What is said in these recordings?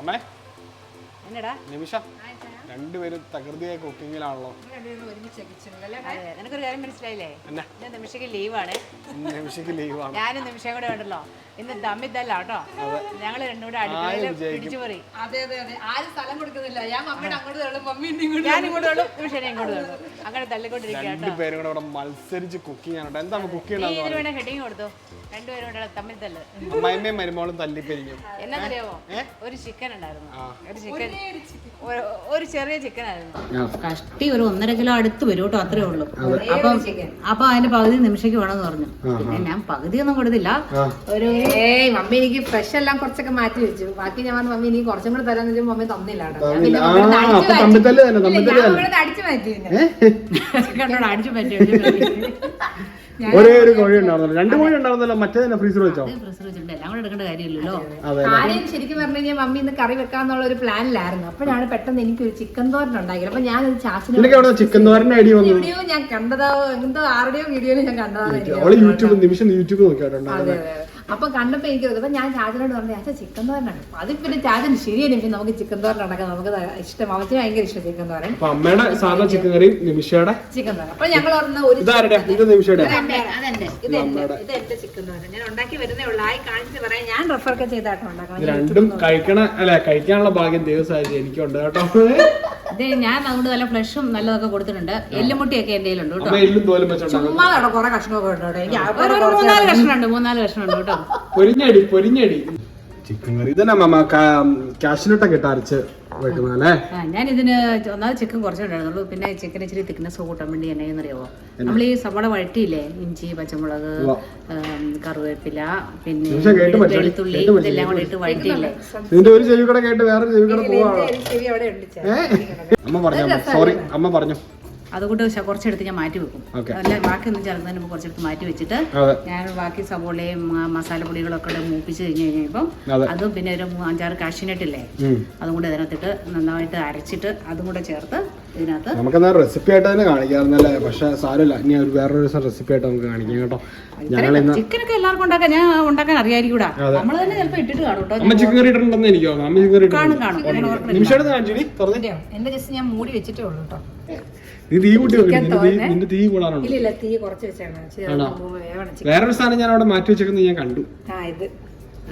അമ്മേ. എന്നടാ? നിമിഷ. രണ്ടുപേരും തകൃതിയായ കുക്കിങ്ങിലാണല്ലോ. നിനക്കൊരു കാര്യം മനസ്സിലായില്ലേ? ഇന്ന് നിമിഷയ്ക്ക് ലീവാണ്. ഇന്ന് നിമിഷയ്ക്ക് ലീവാണ്. ഞാനും നിമിഷം കൂടെ ഉണ്ടല്ലോ. ഇന്ന് തമ്മിത്തല്ല കേട്ടോ. ഞങ്ങൾ രണ്ടും കൂടെ അടുക്കളയിൽ പിടിച്ചു പറി അതെ അതെ അതെ. ആരും സ്ഥലം കൊടുക്കുന്നില്ല. ഞാൻ മമ്മിയുടെ അങ്ങോട്ട് തള്ളും. മമ്മി ഇങ്ങോട്ട് ഞാൻ ഇങ്ങോട്ട് തള്ളും. നിമിഷനെ ഇങ്ങോട്ട് തള്ളും. അങ്ങനെ രണ്ടുപേരും കൂടെ ഇവിടെ മത്സരിച്ച് കുക്ക് ചെയ്യാനുണ്ട്. കേട്ടോ എന്താ കുക്ക് ചെയ്യണമെന്ന് ഹെഡിങ് കൊടുത്തു? രണ്ടുപേരും കൂടെ തമ്മിൽ തല്ല്. അമ്മായിമ്മയും മരുമോളും തല്ലിപ്പിരിക്കും എന്നറിയാമോ ഒരു ചിക്കൻ ഉണ്ടായിരുന്നു. ഒരു ചിക്കൻ ഒരു ചെറിയ ചിക്കൻ ആയിരുന്നു. കഷ്ടി ഒരു ഒന്നര കിലോ അടുത്ത് വരും കേട്ടോ അത്രേ ഉള്ളൂ. അപ്പം അപ്പൊ അതിന്റെ പകുതി നിമിഷയ്ക്ക് വേണമെന്ന് പറഞ്ഞു. പിന്നെ ഞാൻ പകുതി ഒന്നും കൊടുത്തില്ല. ഒരു ഏയ് മമ്മി എനിക്ക് ഫ്രഷ് എല്ലാം കുറച്ചൊക്കെ മാറ്റി വെച്ചു. ബാക്കി ഞാൻ പറഞ്ഞു മമ്മി നീ കുറച്ചും കൂടെ തരാന്ന് വെച്ചാൽ മമ്മി തന്നില്ല കേട്ടോ. അടിച്ച് മാറ്റി. അടിച്ചു പറ്റും ഒരേ ഒരു കോഴി ഉണ്ടായിരുന്നല്ലോ. രണ്ട് കോഴി ഉണ്ടായിരുന്നല്ലോ. മറ്റേ തന്നെ ഫ്രീസർ വെച്ചോ? പ്രഷർ വെച്ചിട്ടുണ്ട്. എല്ലാം കൂടെ എടുക്കേണ്ട കാര്യമില്ലല്ലോ. കാര്യം ശരിക്കും പറഞ്ഞു കഴിഞ്ഞാൽ മമ്മി ഇന്ന് കറി വെക്കാന്നുള്ള ഒരു പ്ലാനിലായിരുന്നു. അപ്പോഴാണ് പെട്ടെന്ന് എനിക്ക് ഒരു ചിക്കൻ തോരൻ ഉണ്ടാക്കിയത്. അപ്പൊ ഞാൻ അവിടെ ചിക്കൻ തോരൻ ഐഡിയ വന്നു വീഡിയോ ഞാൻ കണ്ടതോ എന്തോ ആരുടെയോ വീഡിയോയിൽ ഞാൻ കണ്ടതാണ് യൂട്യൂബ് നിമിഷം യൂട്യൂബ് നോക്കിയാട്ടോ അതെ അതെ അതെ. അപ്പൊ കണ്ടപ്പോ എനിക്ക് ഇപ്പൊ അപ്പൊ ഞാൻ ചാച്ചനോട് പറഞ്ഞു അച്ഛാ ചിക്കൻ തോരനാണ് അത് പിന്നെ ചാച്ചൻ ശരിയാണ് ഇപ്പൊ നമുക്ക് ചിക്കൻ തോരൻ ഉണ്ടാക്കാൻ നമുക്ക് ഇഷ്ടം. അവത്തിന് ഭയങ്കര ഇഷ്ടം ചിക്കൻ തോരൻ അമ്മയുടെ സാധാ ചിക്കൻ കറി നിമിഷയുടെ? ചിക്കൻ തോരൻ അപ്പൊ ഞങ്ങൾ പറഞ്ഞ ഒരു ഇത് നിമിഷയുടെ. അതെന്റെ ഇത് എന്റെ ഇത് എന്റെ ചിക്കൻ തോരൻ ഞാൻ ഉണ്ടാക്കി വരുന്നേ ഉള്ളൂ. ആയി കാണിച്ച് പറയാൻ ഞാൻ റെഫർ ഒക്കെ ചെയ്താട്ടോ ഉണ്ടാക്കണം രണ്ടും കഴിക്കണ അല്ല കഴിക്കാനുള്ള ഭാഗ്യം ദൈവസാഹചര്യം എനിക്കുണ്ട് കേട്ടോ. ഇത് ഞാൻ അതുകൊണ്ട് നല്ല ഫ്ലഷും നല്ലതൊക്കെ കൊടുത്തിട്ടുണ്ട്. എല്ലുമുട്ടിയൊക്കെ എന്റെ കയ്യിലുണ്ട് കേട്ടോ. ചുമ്മാ അവിടെ കുറെ കഷ്ണമൊക്കെ ഉണ്ട് കേട്ടോ. എനിക്ക് ഒരു ഒരു മൂന്നാൽ കഷ്ണമുണ്ട് മൂന്നാൽ കഷ്ണമുണ്ട് കേട്ടോ. പൊരിഞ്ഞടി പൊരിഞ്ഞടി. ചിക്കൻ കറി ഇതന്നെ മാമ കാശിനട്ടൊക്കെ ഇട്ട് അരച്ച്. വെക്കുന്നല്ലേ ആ ഞാൻ ഇതിന് ഒന്നാമത് ചിക്കൻ കുറച്ചുണ്ടായിരുന്നുള്ളൂ പിന്നെ ചിക്കൻ ഇച്ചിരി തിക്നെസ് കൂട്ടാൻ വേണ്ടി എന്നറിയാവോ നമ്മൾ ഈ സവാള വഴറ്റിയില്ലേ? ഇഞ്ചി പച്ചമുളക് കറുവേപ്പില പിന്നെ വെളുത്തുള്ളി. ഇതെല്ലാം കൂടെ ഇട്ട് വഴറ്റിയില്ലേ? നിന്റെ ഒരു ചെവി കൂടെ കേട്ട് വേറെ ചെവി കൂടെ പോവാണോ അമ്മ പറഞ്ഞു സോറി അമ്മ പറഞ്ഞു. അതുകൊണ്ട് കുറച്ചെടുത്ത് ഞാൻ മാറ്റി വെക്കും. അല്ല ബാക്കി ഒന്നും ചേർക്കുന്നതിന് മുമ്പ് കുറച്ചെടുത്ത് മാറ്റി വെച്ചിട്ട് ഞാൻ ബാക്കി സവോളയും മസാല മസാലപ്പൊടികളൊക്കെ കൂടെ മൂപ്പിച്ച് കഴിഞ്ഞ് കഴിഞ്ഞപ്പം അതെ. പിന്നെ ഒരു അഞ്ചാറ് കാഷ്യൂനട്ടില്ലേ. അതും കൂടെ ഇതിനകത്തിട്ട് നന്നായിട്ട് അരച്ചിട്ട് അതും കൂടെ ചേർത്ത് ഇതിനകത്ത് നമുക്കെന്നാ റെസിപ്പി ആയിട്ട് തന്നെ കാണിക്കാറുണ്ടല്ലേ? പക്ഷെ സാരമില്ല. ഇനി ഒരു വേറൊരു ദിവസം റെസിപ്പി ആയിട്ട് നമുക്ക് കാണിക്കാം കേട്ടോ. ചിക്കനൊക്കെ എല്ലാവർക്കും ഉണ്ടാക്കാൻ ഞാൻ ഉണ്ടാക്കാൻ അറിയായിരിക്കൂടാ. നമ്മൾ തന്നെ ചിലപ്പോൾ ഇട്ടിട്ട് കാണും കേട്ടോ. ചിക്കൻ കറി ഇട്ടിട്ടുണ്ടെന്ന് എനിക്ക് തോന്നുന്നു. ചിക്കൻ കറി കാണും കാണും. നിമിഷം എന്റെ ജസ്റ്റ് ഞാൻ മൂടി വെച്ചിട്ടേ ഉള്ളൂ കേട്ടോ. നീ തീ കൂട്ടി നിന്റെ തീ. വേറൊരു സാധനം ഞാൻ അവിടെ മാറ്റി വെച്ചേക്കുന്നത് ഞാൻ കണ്ടു. ആ ഇത്.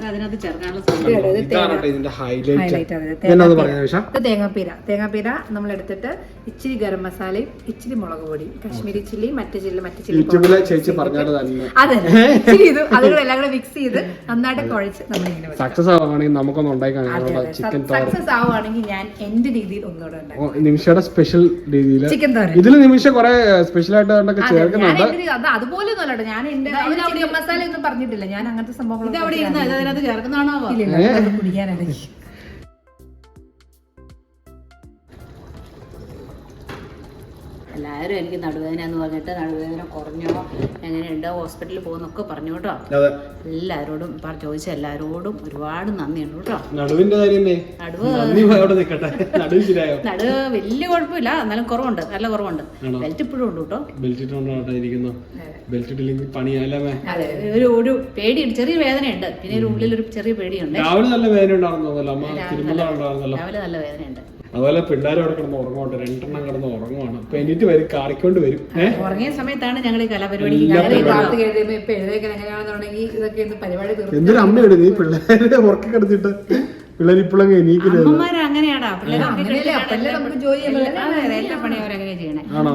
അതിനകത്ത് ചേർക്കാനുള്ള ഇത് തേങ്ങാപ്പീര. തേങ്ങാപ്പീര നമ്മൾ എടുത്തിട്ട് ഇച്ചിരി ഗരം മസാലയും ഇച്ചിരി മുളക് പൊടി കാശ്മീരി ചില്ലി മറ്റു ചില്ലി മറ്റു ചില്ലി അതെ ഇച്ചിരി ഇത് അതുകൂടെ എല്ലാം കൂടെ മിക്സ് ചെയ്ത് നന്നായിട്ട് കുഴച്ച് നമ്മളിങ്ങനെ. സക്സസ് ആവുകയാണെങ്കിൽ നമുക്കൊന്ന് ഉണ്ടാക്കി ചിക്കൻ സക്സസ് ആവുകയാണെങ്കിൽ ഞാൻ എന്റെ രീതിയിൽ ഒന്നുകൂടെ നിമിഷയുടെ സ്പെഷ്യൽ രീതിയിൽ ചിക്കൻ തോരൻ. ഇതിൽ നിമിഷം കുറെ സ്പെഷ്യൽ ആയിട്ട് ചേർക്കുന്നുണ്ട്. എന്റെ അതുപോലെ ഒന്നും അല്ലട്ടോ ഞാൻ എന്റെ മസാല ഒന്നും പറഞ്ഞിട്ടില്ല. ഞാൻ അങ്ങനത്തെ സംഭവങ്ങൾ അവിടെ ഇരുന്ന് ഇത് അതിനകത്ത് ചേർക്കുന്നതാണോ കുടിക്കാനാണ് എല്ലാവരും എനിക്ക് നടുവേദന എന്ന് പറഞ്ഞിട്ട് നടുവേദന കുറഞ്ഞോ എങ്ങനെയുണ്ട് ഹോസ്പിറ്റലിൽ പോകുന്നൊക്കെ പറഞ്ഞു കേട്ടോ. എല്ലാവരോടും ചോദിച്ച എല്ലാവരോടും ഒരുപാട് നന്ദിയുണ്ട് കേട്ടോ. നടുവിന്റെ നടുവ് നടുവ് വലിയ കുഴപ്പമില്ല. എന്നാലും കുറവുണ്ട്. നല്ല കുറവുണ്ട്. ബെൽറ്റ് ഇപ്പോഴും ഉണ്ട് കേട്ടോ. ഒരു ഒരു പേടിയുണ്ട്. ചെറിയ വേദനയുണ്ട്. പിന്നെ ഒരു ഉള്ളിൽ ഒരു ചെറിയ പേടിയുണ്ട്. രാവിലെ നല്ല വേദന ഉണ്ടായിരുന്നല്ലോ. രാവിലെ നല്ല വേദനയുണ്ട്. അതുപോലെ പിള്ളേർ അവിടെ കിടന്ന് ഉറങ്ങുന്നുണ്ട് രണ്ടെണ്ണം കിടന്ന് ഉറങ്ങുവാണ്. അപ്പൊ എനിക്ക് വരും കാറിക്കൊണ്ട് വരും. ഉറങ്ങിയ സമയത്താണ് ഞങ്ങൾ ഈ കലാപരിപാടിക്ക് ഇല്ല, കയറി കാലത്ത് കഴിയുമ്പോ ഇപ്പൊ എഴുതേക്കാൻ ഇതൊക്കെ ഒന്ന് പരിപാടി തീർന്നു എന്തൊരു അമ്മയാണ് നീ പിള്ളേരെ ഉറക്കി കിടത്തിട്ട് പിള്ളേർ ഇപ്പോഴങ്ങ് അമ്മമാര് അങ്ങനെയാടാ? പിള്ളേരെ ജോലി എല്ലാ- പണിയും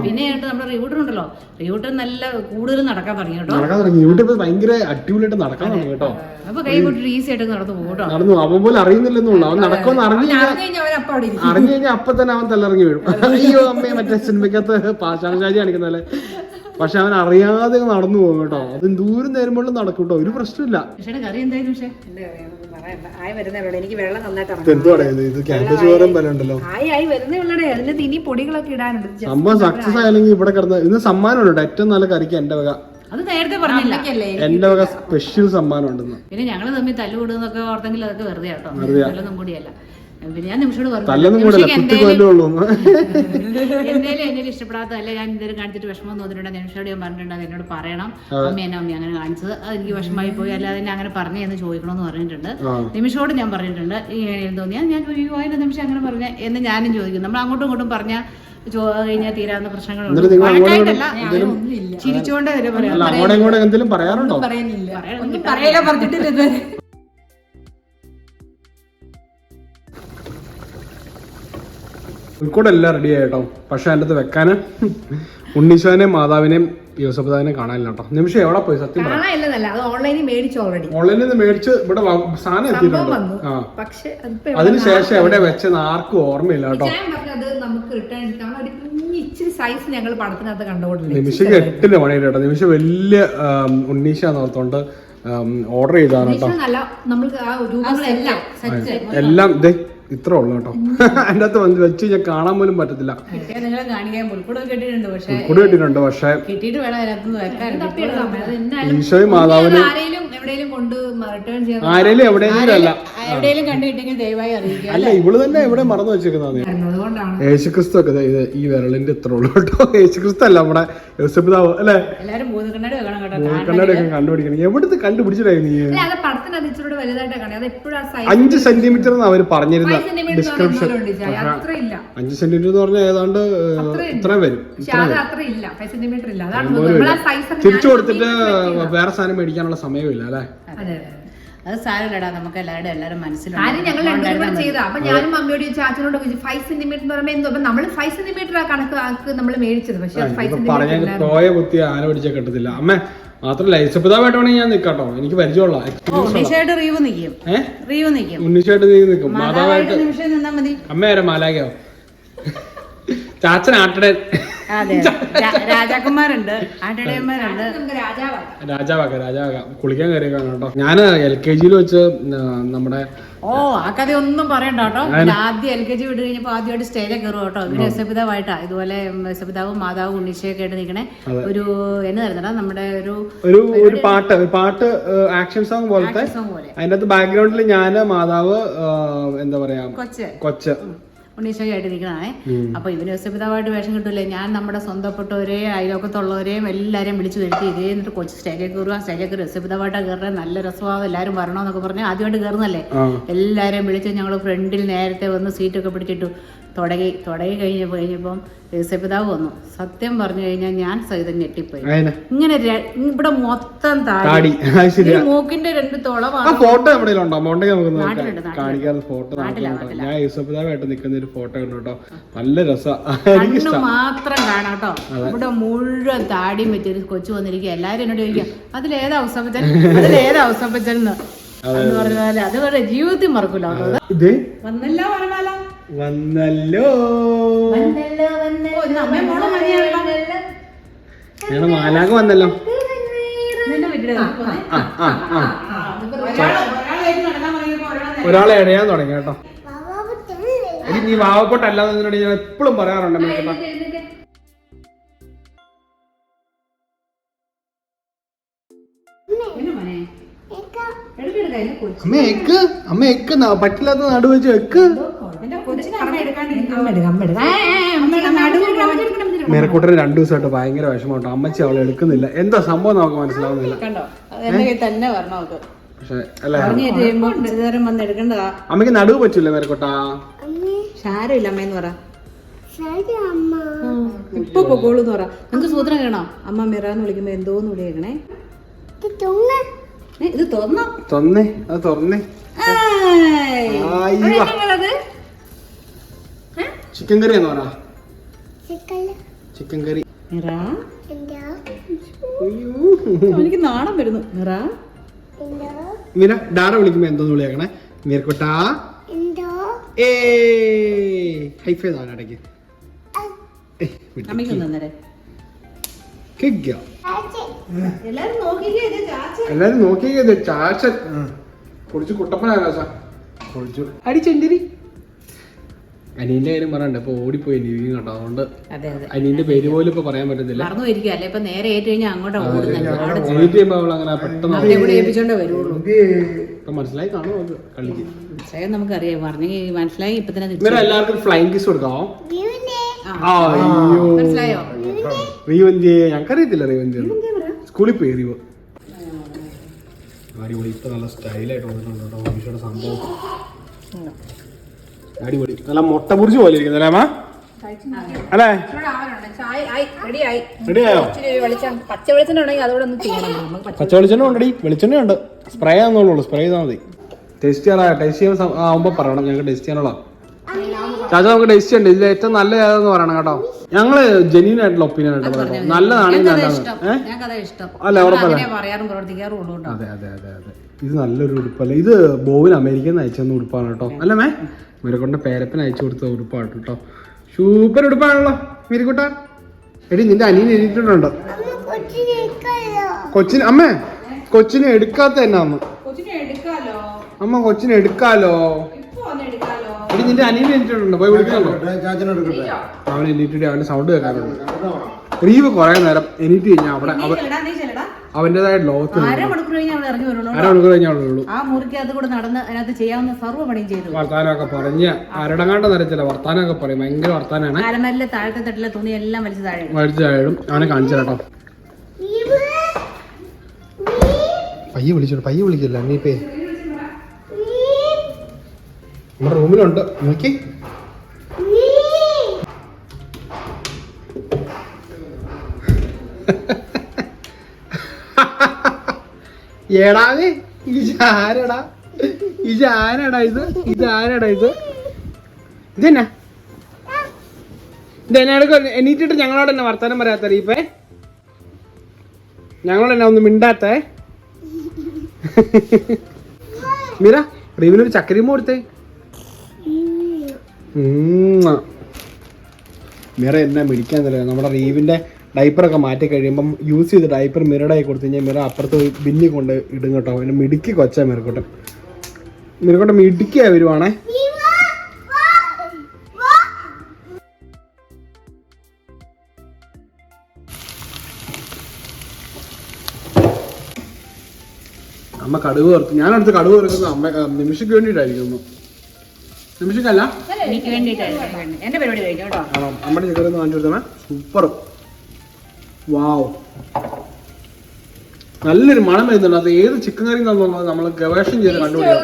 പിന്നെ നമ്മുടെ റിയൂട്ടർ ഉണ്ടല്ലോ. റിയൂട്ടർ നല്ല കൂടുതൽ നടക്കാൻ തുടങ്ങി കേട്ടോ. നടക്കാൻ തുടങ്ങി. യൂട്യൂബ് ഭയങ്കര അടിപൊളിയായിട്ട് നടക്കാൻ തുടങ്ങി കേട്ടോ. അപ്പൊ കൈ കൊണ്ട് ഈസി ആയിട്ട് നടന്നു പോകും കേട്ടോ. നടന്നു. അവൻ പോലും അറിയുന്നില്ലെന്നുള്ളു. അവൻ നടക്കുമെന്ന് അറിഞ്ഞു കഴിഞ്ഞാൽ അറിഞ്ഞു കഴിഞ്ഞാൽ അപ്പൊ തന്നെ അവൻ തല്ലിറങ്ങി വീഴും. അയ്യോ അമ്മയെ മറ്റേ സിനിമയ്ക്കകത്ത് പാശാചാരി കാണിക്കുന്നല്ലേ പക്ഷെ അവൻ അറിയാതെ നടന്നു പോകും കേട്ടോ. അത് ദൂരം നേരുമ്പോഴും നടക്കും കേട്ടോ. ഒരു പ്രശ്നമില്ല. ഇത്? ക്യാമ്പസ് ഉണ്ടല്ലോ. സംഭവം സക്സസ് ആയില്ലെങ്കിൽ ഇവിടെ കിടന്ന് ഇന്ന് സമ്മാനമുണ്ട് ഏറ്റവും നല്ല കറിക്ക് എന്റെ വക. അത് നേരത്തെ പറഞ്ഞില്ല. എന്റെ വക സ്പെഷ്യൽ സമ്മാനം ഉണ്ടെന്ന് പിന്നെ ഞങ്ങൾ തമ്മിൽ തല്ലുകൂടുന്നൊക്കെ ഓർത്തെങ്കിൽ അതൊക്കെ വെറുതെ കേട്ടോ. കൂടിയല്ല. പിന്നെ ഞാൻ നിമിഷോട് പറഞ്ഞു എന്തേലും എന്നെ. ഇഷ്ടപ്പെടാത്ത അല്ലെ ഞാൻ എന്തെങ്കിലും കാണിച്ചിട്ട് വിഷമം തോന്നിയിട്ടുണ്ടെങ്കിൽ നിമിഷോട് ഞാൻ പറഞ്ഞിട്ടുണ്ട് അത് എന്നോട് പറയണം. അമ്മ എന്നെ അമ്മ അങ്ങനെ കാണിച്ചത്. അത് എനിക്ക് വിഷമമായി പോയി. അല്ലാതെ എന്നെ അങ്ങനെ പറഞ്ഞു എന്ന് ചോദിക്കണമെന്ന് പറഞ്ഞിട്ടുണ്ട്. നിമിഷോട് ഞാൻ പറഞ്ഞിട്ടുണ്ട് ഇങ്ങനെ തോന്നിയാൽ ഞാൻ ചോദിക്കും അതിന്റെ നിമിഷം അങ്ങനെ പറഞ്ഞ? എന്ന് ഞാനും ചോദിക്കും. നമ്മൾ അങ്ങോട്ടും ഇങ്ങോട്ടും പറഞ്ഞാൽ കഴിഞ്ഞാൽ തീരാവുന്ന പ്രശ്നങ്ങളുണ്ട് ചിരിച്ചോണ്ടേ വഴക്കായിട്ടല്ല, പറയാറുണ്ടോ? പറയാനില്ല ഒന്നും പറയാൻ പറഞ്ഞിട്ടില്ല ഉൾക്കൂടെ എല്ലാം റെഡി ആയിട്ടോ. പക്ഷെ അതിന്റെ അകത്ത് വെക്കാന് ഉണ്ണീശോനെയും മാതാവിനെയും യൂസഫ്ദാനെ കാണാനില്ല കേട്ടോ. നിമിഷം എവിടെ പോയി? സത്യം അത് ഓൺലൈനിൽ നിന്ന് മേടിച്ച് ഇവിടെ സാധനം എത്തിയിട്ടുണ്ട്. അതിനുശേഷം എവിടെ വെച്ചെന്ന് ആർക്കും ഓർമ്മയില്ല കേട്ടോ. സൈസ് ഞങ്ങൾ പടത്തിനകത്ത് കണ്ടുകൊണ്ടില്ല നിമിഷക്ക് എട്ടിന് പണിയിട്ട് കേട്ടോ. നിമിഷം വലിയ ഉണ്ണീശ എന്നോർത്തോണ്ട് ഓർഡർ ചെയ്താണ് കേട്ടോ. എല്ലാം ഇത്ര ഉള്ളു കേട്ടോ. അതിന്റെ അകത്ത് വന്ന് വെച്ച് ഞാൻ കാണാൻ പോലും പറ്റത്തില്ല. പുൽക്കൂടെ കെട്ടിയിട്ടുണ്ട് പക്ഷെ ഈശോയും മാതാവിന് ആരേലും എവിടെയെങ്കിലും അല്ല. അല്ല ഇവൾ തന്നെ എവിടെ മറന്നു വെച്ചേക്കുന്നതാണ് യേശു യേശുക്രിസ്തു ഒക്കെ ഇത് ഈ വിരലിന്റെ ഇത്ര ഉള്ളു കേട്ടോ. യേശുക്രിസ്തു അല്ല നമ്മുടെ യോസപിതാവ് അല്ലെ? എല്ലാരും ഭൂതക്കണ്ണാടി വെക്കണം കേട്ടോ. കണ്ണടയൊക്കെ കണ്ടുപിടിക്കണം. എവിടുത്തെ കണ്ടുപിടിച്ചിട്ടായി നീ അഞ്ച് സെന്റിമീറ്റർ എന്ന് അവർ പറഞ്ഞിരുന്ന ഡിസ്ക്രിപ്ഷൻ അഞ്ച് സെന്റിമീറ്റർ എന്ന് പറഞ്ഞാൽ ഏതാണ്ട് ഇത്ര വരും. പക്ഷെ അത് അത്ര സെന്റിമീറ്റർ ഇല്ല. അതാണ് നമ്മൾ ആ സൈസ് തിരിച്ചു കൊടുത്തിട്ട് വേറെ സാധനം മേടിക്കാനുള്ള സമയമില്ല അല്ലേ? അതെ അത് സാരമില്ലടാ. നമുക്ക് എല്ലാവരുടെ എല്ലാവരും മനസ്സിലാവും ഞങ്ങൾ രണ്ടുപേരും ചെയ്ത. അപ്പൊ ഞാനും അമ്മയോട് ചാച്ചനോട് ഫൈവ് സെന്റിമീറ്റർ എന്ന് പറയുമ്പോൾ എന്തോ? അപ്പൊ നമ്മൾ ഫൈവ് സെന്റിമീറ്റർ ആ കണക്ക് ആക്ക് നമ്മൾ മേടിച്ചത്. പക്ഷെ ഫൈവ് സെന്റിമീറ്റർ പറഞ്ഞ പോയ കുത്തി ആന പിടിച്ചാൽ കിട്ടത്തില്ല. അമ്മ മാത്രല്ല യേശുപിതാവായിട്ടാണെങ്കിൽ ഞാൻ നിൽക്കാട്ടോ എനിക്ക് പരിചയമുള്ള റീവ് നിൽക്കും റീവ് നിൽക്കും ഉണ്ണിച്ചായിട്ട് നീ നിൽക്കും മാതാവായിട്ട് മാതാവായിട്ട് നിമിഷം നിന്നാ മതി. അമ്മ വരെ മാലാകയോ ചാച്ചൻ ആട്ടടൻ അതെ രാജാക്കന്മാരുണ്ട് രാജാവാക്കാം രാജാവാക്ക. കുളിക്കാൻ കയറിയേക്കാണ് കേട്ടോ. ഞാൻ എൽ കെ ജിയിൽ വെച്ച് നമ്മുടെ ഓ ആ കഥ ഒന്നും പറയണ്ട കേട്ടോ. ആദ്യം എൽ കെ ജി വിട്ട് കഴിഞ്ഞപ്പോ ആദ്യമായിട്ട് സ്റ്റേജിൽ കയറും കേട്ടോ. ഇവർ രസപിതാവായിട്ടാ ഇതുപോലെ രസപിതാവും മാതാവും ഉണ്ണിശയൊക്കെ ആയിട്ട് നിൽക്കണേ ഒരു എന്നായിരുന്നടാ നമ്മുടെ ഒരു ഒരു ഒരു പാട്ട് ഒരു പാട്ട് ആക്ഷൻ സോങ് പോലത്തെ. പോലെ. അതിന്റെ അകത്ത് ബാക്ക്ഗ്രൗണ്ടിൽ ഞാൻ മാതാവ് എന്താ പറയാ കൊച്ച്. കൊച്ച്. ഉണ്ണീശോയായിട്ട് നിൽക്കണേ അപ്പൊ ഇവന് യശപിതാവായിട്ട് വേഷം കിട്ടൂലേ ഞാൻ നമ്മുടെ സ്വന്തപ്പെട്ടവരെ അയലോക്കത്തുള്ളവരെയും എല്ലാവരെയും വിളിച്ചു വരുത്തി ഇതേ എന്നിട്ട് കൊച്ചു സ്റ്റേജിൽ കയറുക. സ്റ്റേജിൽ കയറി യശപിതാവായിട്ടാണ് കയറുന്നത് നല്ല രസമാവും. എല്ലാവരും വരണമെന്നൊക്കെ പറഞ്ഞ് ആദ്യമായിട്ട് കയറുന്നല്ലേ എല്ലാവരെയും വിളിച്ച് ഞങ്ങൾ ഫ്രണ്ടിൽ നേരത്തെ വന്ന് സീറ്റൊക്കെ പിടിച്ചിട്ടു. തുടങ്ങി തുടങ്ങി കഴിഞ്ഞ് കഴിഞ്ഞപ്പം യേസപിതാവ് വന്നു. സത്യം പറഞ്ഞു കഴിഞ്ഞാൽ ഞാൻ സഹിതം ഞെട്ടിപ്പോയി. ഇങ്ങനെ ഇവിടെ മൊത്തം താടി. മൂക്കിന്റെ രണ്ട് തുള ആ ഫോട്ടോ. നാട്ടിലുണ്ട്, നിൽക്കുന്ന ഒരു ഫോട്ടോ ഉണ്ട് കേട്ടോ. നല്ല രസമാണ് മാത്രം കാണാം കേട്ടോ. ഇവിടെ മുഴുവൻ താടിയും വെച്ചൊരു കൊച്ചു വന്നിരിക്കുക. എല്ലാരും എന്നോട് ചോദിക്കുക അതിലേതാ ഔസപ്പച്ചൻ? അതിലേതാ ഔസപ്പച്ചൻ എന്ന്? എന്ന് പറഞ്ഞാൽ അത് ജീവിതത്തിൽ മറക്കൂല. ഇതേ? വന്നല്ലോ വരമാല വന്നല്ലോ. ഞങ്ങളുടെ മാലാക വന്നല്ലോ. ഒരാൾ ഇടയാൻ തുടങ്ങി കേട്ടോ. എനിക്ക് നീ വാവക്കോട്ടല്ലാതെ ഞാൻ എപ്പോഴും പറയാറുണ്ട് കേട്ടോ. പിന്നെ മോനെ എടുക്കെടുക്ക എന്നെ കൊച്ചു അമ്മ എക്ക് അമ്മ എക്ക് പറ്റില്ലാത്ത നടു വെച്ച് എക്ക്. മേരക്കൂട്ടർ രണ്ടു ദിവസമായിട്ട് ഭയങ്കര വിഷമമുണ്ട് അമ്മച്ചി അവളെ എടുക്കുന്നില്ല. എന്താ സംഭവം നമുക്ക് മനസ്സിലാവുന്നില്ല. പക്ഷെ അല്ലേ? അമ്മയ്ക്ക് നടുവ് പറ്റൂല മേരക്കോട്ടാ സാരമില്ല അമ്മയെന്ന് പറ. ഇപ്പൊ പോകോളൂന്ന് പറ. നിങ്ങക്ക് സൂത്രം കേണോ അമ്മ മിറ എന്ന് വിളിക്കുമ്പോ എന്തോന്ന് വിളിയേക്കണേ? ഇത് തുറന്നോ? തൊന്നേ അത് തുറന്നേ. ചിക്കൻ കറി എന്ന് പറ. ചിക്കൻ. കറി. എനിക്ക് നാണം വരുന്നു. നിറ. മീര ഡാഡ വിളിക്കുമ്പോ എന്തോന്ന് വിളിയാക്കണേ മീർക്കുട്ട ഏ ഹൈഫൈ താഴെ ഇടയ്ക്ക്. അമ്മയ്ക്ക് തന്നേരെ. കിഗ്ഗ. എല്ലാരും നോക്കിയത് ചാച്ചൻ. കുടിച്ചു കുട്ടപ്പനാകാശ കുടിച്ചു അടിച്ചെണ്ടിരി അനിയന്റെ കാര്യം പറയണ്ട ഇപ്പൊ ഓടിപ്പോയി ലീവിങ് കേട്ടോ അതുകൊണ്ട് അതെ അതെ. അനിയന്റെ പേര് പോലും ഇപ്പൊ പറയാൻ പറ്റത്തില്ല. നേരെ മനസ്സിലായി കാണും നമുക്ക് കളിക്ക്? മനസ്സിലായി? നമുക്കറിയാം. പറഞ്ഞെങ്കിൽ മനസ്സിലായി? ഇപ്പൊ തന്നെ എല്ലാവർക്കും ഫ്ലൈങ് കിസ് കൊടുക്കാവോ? ആ. അയ്യോ. മനസ്സിലായോ? റീവന്തി ഞങ്ങൾക്കറിയത്തില്ല റീവന്തി സ്കൂളിൽ പോയി അടിപൊളി. ഇത്ര നല്ല സ്റ്റൈലായിട്ട് വന്നിട്ടുണ്ട് കേട്ടോ മനുഷ്യയുടെ സംഭവം. അടിപൊളി. നല്ല മുട്ട പുറിച്ച് പോലെ ഇരിക്കുന്നല്ലേ അമ്മ? അല്ലേ? ഇവിടെ ആവനുണ്ട്. ചായ ആയി റെഡി ആയി റെഡി ആയോ ഇച്ചിരി വെളിച്ചം പച്ച വെളിച്ചെണ്ണ ഉണ്ടടി. വെളിച്ചെണ്ണ ഉണ്ട്. സ്പ്രേ ആണെന്നുള്ളൂ സ്പ്രേ ചെയ്താൽ മതി. ടേസ്റ്റ് ചെയ്യാനാ ടേസ്റ്റ് ചെയ്യാൻ പറയണം. ഞങ്ങൾക്ക് ടേസ്റ്റ് ചെയ്യാനുള്ള ചാച്ച നമുക്ക് ടേസ്റ്റ് ഉണ്ട്. ഇതിൽ ഏറ്റവും നല്ല ഏതെന്ന് പറയണം കേട്ടോ. ഞങ്ങൾ ജെന്യൂൻ ആയിട്ടുള്ള ഒപ്പീനിയൻ ആയിട്ട് പറയാം നല്ലതാണെങ്കിൽ അല്ല, ഉറപ്പല്ല അതെ അതെ അതെ അതെ. ഇത് നല്ലൊരു ഉടുപ്പല്ല? ഇത് ബോവിൻ അമേരിക്കൻ നിന്ന് അയച്ചു തന്ന ഉടുപ്പാണ് കേട്ടോ. അല്ല മേ? മീരക്കൊണ്ട പേരപ്പൻ അയച്ചു കൊടുത്ത ഉടുപ്പാണ് കേട്ടോ. സൂപ്പർ ഉടുപ്പാണല്ലോ മീരക്കുട്ട എടി നിന്റെ അനിയൻ എഴുതിയിട്ടുണ്ടോ. കൊച്ചിന് അമ്മേ കൊച്ചിനെ എടുക്കാത്ത എന്നാന്ന്. അമ്മ കൊച്ചിനെ എടുക്കാലോ? ഇപ്പൊ എടി നിന്റെ അനിയൻ എഴുതിയിട്ടുണ്ടോ. പോയി വിളിക്കണല്ലോ അവൻ എണീറ്റിട്ട് അവന്റെ സൗണ്ട് കേൾക്കാറുണ്ട്. റീവ് കുറെ നേരം എനിക്ക് കഴിഞ്ഞാൽ അവിടെ നീ നീ അവന്റേതായ ലോകത്ത് അരമണിക്കൂർ കഴിഞ്ഞാൽ ഉള്ളൂ ആ മുറിക്ക് അത് കൂടെ നടന്ന് അതിനകത്ത് ചെയ്യാവുന്ന സർവ പണിയും ചെയ്തു. വർത്താനമൊക്കെ പറഞ്ഞ് അരടങ്ങാണ്ട തരത്തില്ല വർത്താനമൊക്കെ പറയും. ഭയങ്കര വർത്താനാണ്. താഴത്തെ തട്ടിലെ തുണി എല്ലാം വലിച്ചു താഴെ അവനെ കാണിച്ചു കേട്ടോ. പയ്യെ വിളിച്ചോളൂ. പയ്യെ വിളിക്കില്ല? അന്നീപ്പേ നമ്മുടെ റൂമിലുണ്ട്. നോക്കി. ഏടാ ഇത് ആരടാ ഇത്. ആരടാ ഇത്. ഇതെന്നാ? ഇതെന്നാട് എണീറ്റിട്ട് ഞങ്ങളോട് തന്നെ വർത്താനം പറയാത്ത റീപ്പേ? ഞങ്ങളോട് തന്നെ ഒന്ന് മിണ്ടാത്തേ മീര റീവിനൊരു ചക്കരിമ കൊടുത്തേ. മിറ എന്നെ മിടിക്കാൻ തരാം നമ്മുടെ റീവിന്റെ ഡൈപ്പറൊക്കെ മാറ്റി കഴിയുമ്പം യൂസ് ചെയ്ത് ഡൈപ്പർ മിറയുടെ ആയി കൊടുത്തു കഴിഞ്ഞാൽ മിറ അപ്പുറത്ത് പോയി ബിന്നി കൊണ്ട് ഇടും കേട്ടോ. പിന്നെ മിടുക്കി കൊച്ചാ മിറക്കോട്ടെ മിറക്കോട്ടെ മിടുക്കിയാ വരുവാണേ. അമ്മ കടുവ് വറുത്ത് ഞാനടുത്ത് കടുവ് വറുക്കുന്നത് അമ്മ വേണ്ടിയിട്ടായിരിക്കുന്നു നിമിഷക്കല്ല? എനിക്ക് വേണ്ടിയിട്ടായിരുന്നു എന്റെ പരിപാടി കഴിഞ്ഞു കേട്ടോ. ആണോ? അമ്മയുടെ ചിക്കൻ ഒന്ന് വാങ്ങിച്ചു കൊടുത്തേ സൂപ്പർ. വാവ്. നല്ലൊരു മണം വരുന്നുണ്ട്. അത് ഏത് ചിക്കൻ കറി നമ്മൾ ഗവേഷണം ചെയ്ത് കണ്ടുപിടിക്കണം.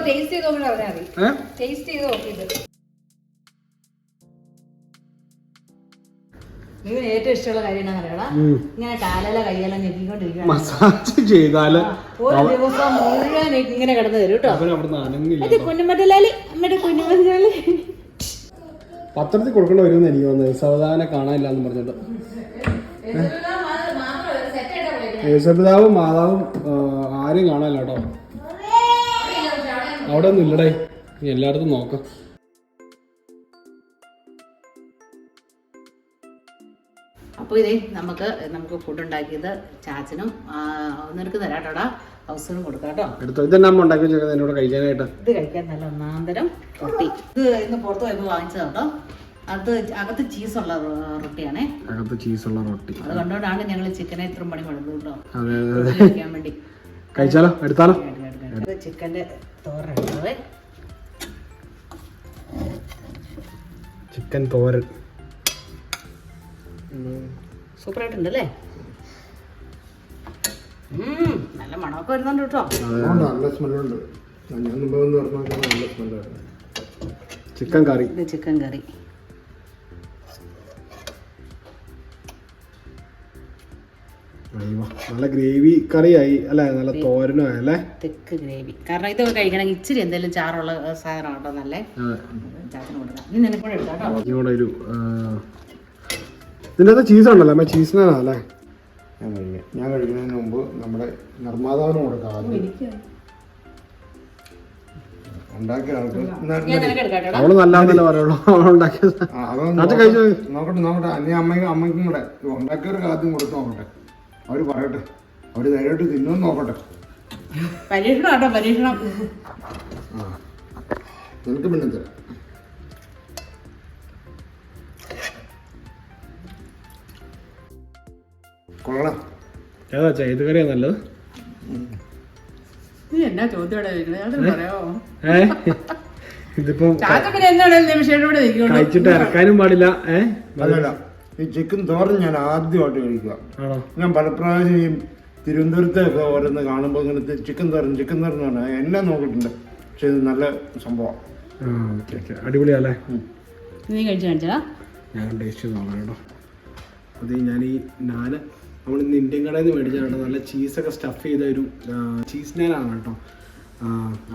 ഇവന് ഏറ്റവും ഇഷ്ടമുള്ള കാര്യം എന്നാ പറയടാ ഇങ്ങനെ കാലല കയ്യെല്ലാം മസാജ് ചെയ്താൽ ഒരു ദിവസം മുഴുവൻ ഇങ്ങനെ കിടന്നു തരും കേട്ടോ അവൻ അവിടുന്ന് അനങ്ങില്ല. അത് കുഞ്ഞുമറ്റലാലി അമ്മയുടെ കുഞ്ഞുമറ്റലാലി പത്രത്തിൽ കൊടുക്കേണ്ട വരുമെന്ന് എനിക്ക് തോന്നുന്നത് സവധാന കാണാനില്ല എന്ന് പറഞ്ഞിട്ട്. യേശുപിതാവും മാതാവും ആരും കാണാനില്ല കേട്ടോ അവിടെ ഒന്നും ഇല്ലടേ. നീ എല്ലായിടത്തും നോക്കാം. അപ്പോൾ ഇതേ നമുക്ക് നമുക്ക് ഫുഡ് ഉണ്ടാക്കിയത് ചാച്ചനും നിനക്ക് തരാം കേട്ടോടാ ഹൗസിനും കൊടുക്കാം കേട്ടോ. എന്നോട് കഴിക്കാനായിട്ട്. ഇത് കഴിക്കാൻ നല്ല ഒന്നാന്തരം റൊട്ടി. ഇത് ഇന്ന് പുറത്ത് പോയപ്പോൾ വാങ്ങിച്ചത് കേട്ടോ. അത് അകത്ത് ചീസുള്ള റൊട്ടിയാണേ. അകത്ത് ചീസുള്ള റൊട്ടി. അത് കണ്ടുകൊണ്ടാണ് ഞങ്ങൾ ചിക്കനെ ഇത്ര പണി കൊടുത്തു കേട്ടോ കഴിക്കാൻ വേണ്ടി. കഴിച്ചാലോ? എടുത്താലോ? ചിക്കന്റെ തോറുള്ളത് ചിക്കൻ തോരൻ. സൂപ്പറായിട്ടുണ്ടല്ലേ അല്ലേ? നല്ല മണമൊക്കെ വരുന്നുണ്ട് കേട്ടോ. നല്ല സ്മെല്ലുണ്ട്. Chicken curry. ഇത് ചിക്കൻ കറി. നല്ല ഗ്രേവി കറിയായി അല്ലേ? നല്ല തോരനോ അല്ലേ? തെക്ക് ഗ്രേവി. കാരണം ഇതൊക്കെ കഴിക്കണമെങ്കിൽ ഇച്ചിരി എന്തെങ്കിലും ചാറുള്ള സാധനം കേട്ടോ നല്ലേ? അതെ. കൊടുക്കാം. ഇനി നിനക്കൂടെ എടുക്കാം കേട്ടോ. ഇതിന്റെ അകത്ത് ചീസ് ഉണ്ടല്ലോ അമ്മ ചീസിനാണോ അല്ലേ ഞാൻ കഴിക്കാം. ഞാൻ കഴിക്കുന്നതിന് മുമ്പ് നമ്മുടെ നിർമ്മാതാവിനും കൊടുക്കാം ആദ്യം. ഉണ്ടാക്കിയ ആൾക്ക് അവൾ പറയുള്ളൂ. അത് നോക്കട്ടെ. നോക്കട്ടെ നോക്കട്ടെ. അനി അമ്മയ്ക്കും അമ്മയ്ക്കും കൂടെ ഉണ്ടാക്കിയവർക്ക് ആദ്യം കൊടുത്ത് നോക്കട്ടെ. അവർ പറയട്ടെ. അവർ തിന്നുമെന്ന് നോക്കട്ടെ. പരീക്ഷണം കേട്ടോ പരീക്ഷണം. ആ. നിനക്ക് പിന്നെ തരാം കൊള്ളണം ഏതാ ഏത് കറിയാ നല്ലത്? നീ എന്നാ ഇതിപ്പം കഴിച്ചിട്ട് ഇറക്കാനും പാടില്ല. ഈ ചിക്കൻ തോരൻ ഞാൻ ആദ്യമായിട്ട് കഴിക്കുക. ഞാൻ പലപ്രാവശ്യം ഈ തിരുവനന്തപുരത്തൊക്കെ ഓരോന്ന് കാണുമ്പോൾ ഇങ്ങനെ ചിക്കൻ തോറും ചിക്കൻ തോറും എന്ന് പറഞ്ഞാൽ എന്നെ നോക്കിട്ടുണ്ട് പക്ഷെ ഇത് നല്ല സംഭവം. അടിപൊളിയാല്ലേ ഓക്കെ ഓക്കെ. അടിപൊളിയല്ലേ? നീ കഴിച്ചു കാണിച്ചാ ഞാൻ ടേസ്റ്റ് ചെയ്ത് നോക്കാം കേട്ടോ. അത് ഞാൻ ഈ നാന് നമ്മൾ ഇന്ന് ഇന്ത്യൻ കടയിൽ നിന്ന് മേടിച്ചാൽ കേട്ടോ. നല്ല ചീസൊക്കെ സ്റ്റഫ് ചെയ്ത ഒരു ചീസ് നാനാണ് കേട്ടോ.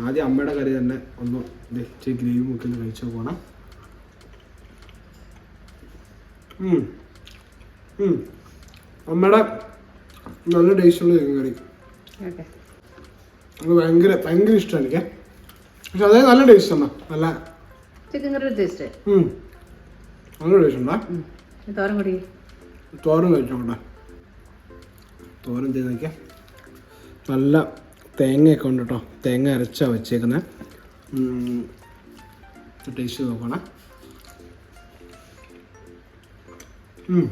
ആദ്യം അമ്മയുടെ കറി തന്നെ ഒന്ന് ഇത് ഇച്ചിരി ഗ്രേവി മുക്കി ഒന്ന് കഴിച്ചു പോകണം. അമ്മയുടെ നല്ല ടേസ്റ്റുള്ള ചിക്കൻ കറി. അത് ഭയങ്കര ഭയങ്കര ഇഷ്ടമാണ് എനിക്ക്. പക്ഷെ അതായത് നല്ല ടേസ്റ്റ് എന്നാ നല്ല ചിക്കൻ കറി ടേസ്റ്റ് നല്ല ടേസ്റ്റ് ഉണ്ടാ? തോരൻ കഴിച്ചോട്ടെ തോരൻ ചെയ്ത് നോക്കിയാൽ നല്ല തേങ്ങയൊക്കെ ഉണ്ട് കേട്ടോ. തേങ്ങ അരച്ചാ വെച്ചേക്കുന്നത് ടേസ്റ്റ് നോക്കണം ഉം.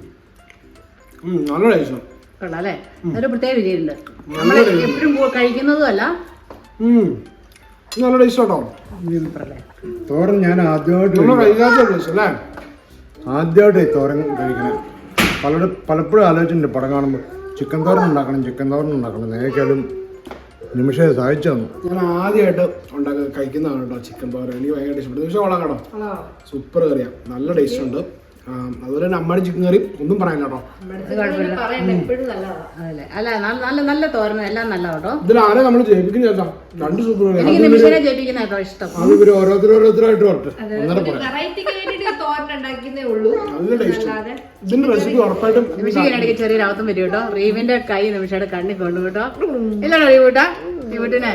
ഉം, നല്ല ടേസ്റ്റ് കൊള്ളാം അല്ലേ? ഒരു പ്രത്യേക രുചിയുണ്ട് നമ്മൾ എപ്പോഴും നല്ല ടേസ്റ്റ് കേട്ടോ. തോരൻ ഞാൻ ആദ്യമായിട്ട് ആദ്യമായിട്ട് തോരൻ കഴിക്കണേ. പലരും പലപ്പോഴും ആലോചിച്ചിട്ടുണ്ട് പടം കാണുമ്പോൾ ചിക്കൻ തോരൻ ഉണ്ടാക്കണം ചിക്കൻ തോരൻ ഉണ്ടാക്കണം. നേക്കാലും നിമിഷം സഹായിച്ചു തന്നു. ഞാൻ ആദ്യമായിട്ട് ഉണ്ടാക്കി കഴിക്കുന്നതാണ് കേട്ടോ ചിക്കൻ തോരൻ. എനിക്ക് ഭയങ്കര ഇഷ്ടപ്പെട്ടു നിമിഷം കൊള്ളാം കേട്ടോ. സൂപ്പർ കറിയാണ് നല്ല ടേസ്റ്റ് ഉണ്ട്. അതുപോലെ തന്നെ അമ്മയുടെ ചിക്കൻ കറി ഒന്നും പറയാൻ കേട്ടോ. എപ്പോഴും നല്ലതാണ് അതല്ലേ അല്ല നല്ല നല്ല നല്ല തോരൻ എല്ലാം നല്ല കേട്ടോ. ഇതിൽ നമ്മൾ ജയിപ്പിക്കുന്ന ചേട്ടാ? രണ്ട് സൂപ്പർ കറി അത് ഓരോരുത്തരായിട്ട് വരട്ടെ. ഒന്നര പറയാം വേണ്ടിട്ട് ഉള്ളൂ. ഇതിന്റെ റെസിപ്പി ഉറപ്പായിട്ടും ചെറിയൊരു വരും കേട്ടോ. റീവിന്റെ കൈ നിമിഷയുടെ കണ്ണി കൊണ്ടു കേട്ടോ റീവൂട്ടിനെ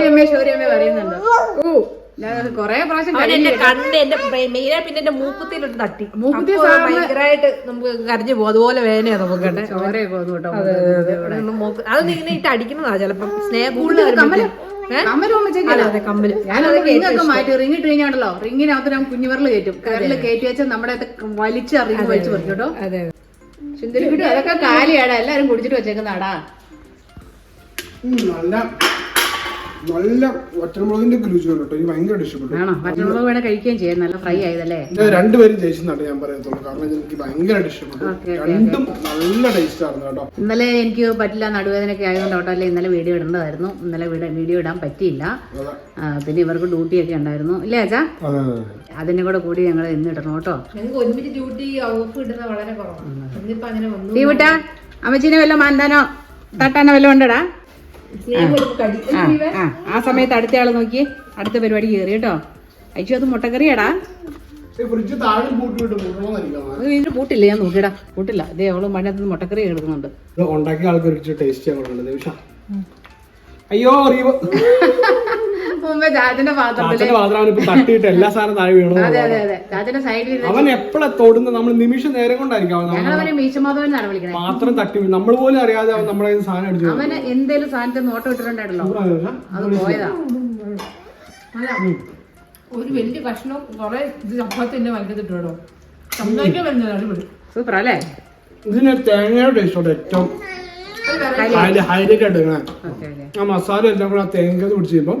റീവേ ശൗര്യമ്മേ പറയുന്നുണ്ട്. കൊറേ പ്രാവശ്യം അവൻ എന്റെ കഴിഞ്ഞു കണ്ണ് എന്റെ മെയിനായി പിന്നെ എന്റെ തട്ടി. മൂക്കുത്തി ഭയങ്കരമായിട്ട് നമുക്ക് കരഞ്ഞു പോകും. അതുപോലെ വേനയാ നമുക്ക്. ചോരയൊക്കെ അത് ഇങ്ങനെ ഇട്ട് അടിക്കുന്നതാ ചിലപ്പം. സ്നേഹ കമ്മൽ. അതെ കമ്മൽ ഞാനത് റിങ്ങൊക്കെ മാറ്റി റിങ് ഇട്ട് കഴിഞ്ഞാണല്ലോ. റിങ്ങിനകത്ത് ഞാൻ കുഞ്ഞുവിരൽ കയറ്റും. കരൽ കയറ്റി വെച്ചാൽ നമ്മുടെ വലിച്ച വലിച്ച് റിങ് വലിച്ചു പറിക്കും കേട്ടോ. സുന്ദരിക്കുട്ടി അതൊക്കെ കാലിയാടാ. എല്ലാരും കുടിച്ചിട്ട് വെച്ചേക്കുന്നാടാ ഉം, നല്ല നല്ല ഒറ്റമുളകിന്റെ ഒക്കെ രുചിയാണ് കേട്ടോ. എനിക്ക് ഭയങ്കര ഇഷ്ടപ്പെട്ടു. ആണോ? വേണേ കഴിക്കുകയും ചെയ്യാം. നല്ല ഫ്രൈ ആയതല്ലേ? ഇത് രണ്ടുപേരും ജയിച്ചെന്നാണ് ഞാൻ പറയത്തുള്ളൂ കാരണം എനിക്ക് ഭയങ്കരമായിട്ട് ഇഷ്ടപ്പെട്ടു. ഓക്കേ, രണ്ടും നല്ല ടേസ്റ്റ് ആയിരുന്നു കേട്ടോ. ഇന്നലെ എനിക്ക് പറ്റില്ല നടുവേദനയൊക്കെ ആയതുകൊണ്ട് കേട്ടോ അല്ലേ? ഇന്നലെ വീഡിയോ ഇടേണ്ടതായിരുന്നു. ഇന്നലെ വീഡിയോ വീഡിയോ ഇടാൻ പറ്റിയില്ല. അതെ. ആ, പിന്നെ ഇവർക്ക് ഡ്യൂട്ടിയൊക്കെ ഉണ്ടായിരുന്നു. ഇല്ലേ അച്ഛാ? അതെ അതിന്റെ കൂടെ കൂടി ഞങ്ങൾ ഇന്ന് ഇടണം കേട്ടോ. ഞങ്ങൾക്ക് ഒരുമിച്ച് ഡ്യൂട്ടി ഓഫ് ഇടുന്നത് വളരെ കുറവാണ്. ഇന്നിപ്പോ അങ്ങനെ വന്നു തീവിട്ടാ അമ്മച്ചിനെ വല്ല മാന്താനോ? തട്ടാനോ വല്ലതും ഉണ്ടടാ? ആ. ആ ആ. സമയത്ത് അടുത്ത ആൾ നോക്കി അടുത്ത പരിപാടി കയറി കേട്ടോ. അയച്ചു അത് മുട്ടക്കറിയാടാ. ഇതിന് പൂട്ടില്ല ഞാൻ നോക്കിയടാ. പൂട്ടില്ല. ഇതേ അവൾ മണ്ണത്ത് മുട്ടക്കറി എടുക്കുന്നുണ്ട് ഉണ്ടാക്കിയ ആൾക്കൊരു ടേസ്റ്റ് അയ്യോ അറിയോ മുമ്പേ രാജന്റെ പാത്രത്തിൽ തട്ടിയിട്ട് എല്ലാ സാധനം താഴെ വീണു അതെ അതെ അതെ. രാജന്റെ സൈഡിൽ അവൻ എപ്പോഴാ തൊടുന്നത്? നമ്മൾ നിമിഷം നേരം കൊണ്ടായിരിക്കും അവൻ ഞങ്ങൾ അവനെ മീശമാധവൻ എന്നാണ് വിളിക്കുന്നത് പാത്രം തട്ടി വീണു. നമ്മൾ പോലും അറിയാതെ അവൻ നമ്മുടെ കയ്യിൽ നിന്ന് സാധനം അടിച്ചു അവന് എന്തേലും സാധനത്തെ നോട്ടം ഇട്ടിട്ടുണ്ടായിരുന്നല്ലോ. അത് പോയതാ. ഒരു വലിയ കഷ്ണം കുറെ ഇത് ചപ്പാത്തിന്റെ വലുതിട്ടോ സംസാരിക്കാൻ വരുന്നത് അടിപൊളി. സൂപ്പർ അല്ലേ? ഇതിന് തേങ്ങയുടെ ടേസ്റ്റ് ഉണ്ട് ഏറ്റവും ഹൈലൈറ്റ് ആയിട്ട് ആ മസാല എല്ലാം കൂടെ ആ തേങ്ങ പിടിച്ച് ചെയ്യുമ്പോൾ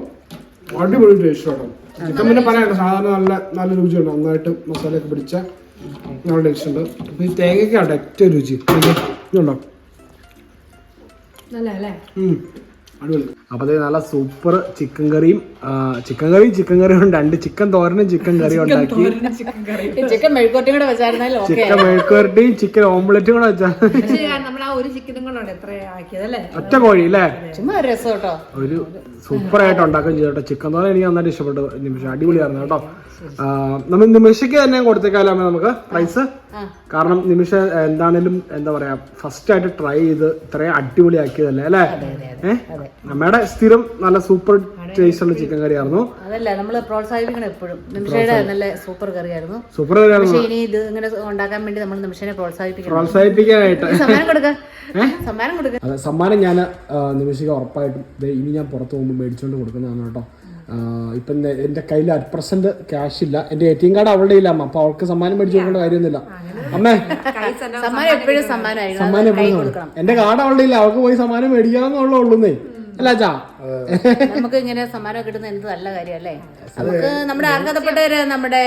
അടിപൊളി ടേസ്റ്റ് കേട്ടോ ചിക്കൻ പിന്നെ പറയാനുണ്ട് സാധാരണ നല്ല നല്ല രുചിയുണ്ട്. നന്നായിട്ട് മസാലയൊക്കെ പിടിച്ച നല്ല ടേസ്റ്റ് ഉണ്ട്. അപ്പൊ ഈ തേങ്ങയ്ക്കാണ് ഏറ്റവും രുചി. ഇത് ഇതുണ്ടോ? നല്ല അല്ലേ ഉം. അടിപൊളി. അപ്പോൾ നല്ല സൂപ്പർ ചിക്കൻ കറിയും ചിക്കൻ കറിയും ചിക്കൻ കറിയും രണ്ട് ചിക്കൻ തോരനും ചിക്കൻ കറിയും ഉണ്ടാക്കി. ചിക്കൻ മെഴുക്കോട്ടിയും കൂടെ വെച്ചായിരുന്നാലും ഓക്കെ ചിക്കൻ മെഴുക്കുവരട്ടിയും ചിക്കൻ ഓംലെറ്റും കൂടെ വെച്ചാൽ നമ്മൾ ആ ഒരു ചിക്കനും ഒറ്റ കോഴി അല്ലേ? ചുമ്മാ ഒരു രസം കേട്ടോ. ഒരു സൂപ്പർ ആയിട്ട് ഉണ്ടാക്കുകയും ചെയ്തു കേട്ടോ. ചിക്കൻ തോരൻ എനിക്ക് നന്നായിട്ട് ഇഷ്ടപ്പെട്ടു. നിമിഷം അടിപൊളിയായിരുന്നു കേട്ടോ. നമ്മൾ നിമിഷയ്ക്ക് തന്നെ കൊടുത്തേക്കാലോ നമുക്ക് പ്രൈസ് കാരണം നിമിഷ എന്താണേലും എന്താ പറയാ ഫസ്റ്റ് ആയിട്ട് ട്രൈ ചെയ്ത് ഇത്രയും അടിപൊളിയാക്കിയതല്ലേ അല്ലേ? ഏഹ് നമ്മുടെ സ്ഥിരം നല്ല സൂപ്പർ ടേസ്റ്റ് ഉള്ള ചിക്കൻ കറി ആയിരുന്നു അതല്ല നമ്മൾ പ്രോത്സാഹിപ്പിക്കണം എപ്പോഴും. നിമിഷയുടെ നല്ല സൂപ്പർ കറിയായിരുന്നു. സൂപ്പർ കറി ആയിരുന്നു ഇനി ഇത് ഇങ്ങനെ ഉണ്ടാക്കാൻ വേണ്ടി നമ്മൾ നിമിഷനെ പ്രോത്സാഹിപ്പിക്കണം. പ്രോത്സാഹിപ്പിക്കാനായിട്ട്. സമ്മാനം കൊടുക്ക. സമ്മാനം കൊടുക്ക. അതെ സമ്മാനം ഞാൻ നിമിഷിക ഉറപ്പായിട്ടും ഇനി ഞാൻ പുറത്ത് പോകുമ്പോൾ മേടിച്ചോണ്ട് കൊടുക്കുന്നതാണ് കേട്ടോ. ഇപ്പൊ എന്റെ എന്റെ കയ്യിൽ അറ്റ് പ്രസന്റ് ക്യാഷ് ഇല്ല. എന്റെ എ ടി എം കാർഡ് അവളുടെ ഇല്ല അപ്പൊ അവൾക്ക് സമ്മാനം മേടിച്ചു കൊടുക്കേണ്ട കാര്യമൊന്നുമില്ല. അമ്മേ. സമ്മാനം എപ്പോഴും സമ്മാനം എപ്പോഴും എന്റെ കാർഡ് അവളുടെ ഇല്ല അവൾക്ക് പോയി സമ്മാനം മേടിക്കാന്നുള്ളൂന്നേ ഉള്ളൂന്നേ അല്ല നമുക്ക് ഇങ്ങനെ സമ്മാനം കിട്ടുന്ന എന്ത് നല്ല കാര്യമല്ലേ നമുക്ക് നമ്മുടെ അർഹതപ്പെട്ടവര് നമ്മുടെ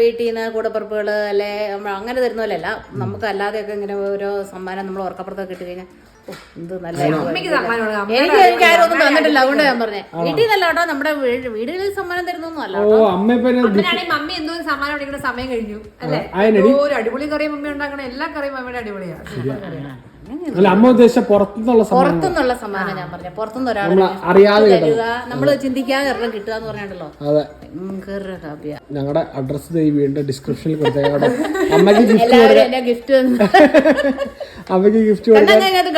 വീട്ടിൽ നിന്ന് കൂടപ്പുറപ്പുകൾ അല്ലെ അങ്ങനെ തരുന്ന പോലെയല്ല നമുക്ക് അല്ലാതെയൊക്കെ ഇങ്ങനെ ഓരോ സമ്മാനം നമ്മൾ ഉറക്കപ്പുറത്തൊക്കെ കിട്ടി കഴിഞ്ഞാൽ എന്ത് നല്ല അമ്മയ്ക്ക് സമ്മാനം കൊടുക്കാം. എനിക്ക് എനിക്ക് ആരും ഒന്നും തന്നിട്ടില്ല. അതുകൊണ്ട് ഞാൻ പറഞ്ഞേ. വീട്ടിൽ നിന്നല്ല കേട്ടോ നമ്മുടെ വീടുകളിൽ സമ്മാനം തരുന്നൊന്നും അല്ല ഓ അമ്മ മമ്മി എന്തോ സമ്മാനം അടിക്കുന്ന സമയം കഴിഞ്ഞു. അല്ലേ? ഒരു അടിപൊളി കറിയും മമ്മി ഉണ്ടാക്കണ. എല്ലാ കറിയും മമ്മിയുടെ അടിപൊളിയാണ് അല്ല അമ്മ ഉദ്ദേശിച്ച പുറത്തുനിന്നുള്ള പുറത്തുനിന്നുള്ള സമ്മാനം ഞാൻ പറഞ്ഞ. പുറത്തുനിന്ന് ഒരാൾ അറിയാതെ തരിക നമ്മൾ ചിന്തിക്കാതെ ഒരെണ്ണം കിട്ടുക എന്ന് പറഞ്ഞിട്ടുണ്ടല്ലോ. അതെ. ഞങ്ങളുടെ അഡ്രസ് ഈ ഡിസ്ക്രിപ്ഷനിൽ ഗിഫ്റ്റ് ഗിഫ്റ്റ് ഗിഫ്റ്റ്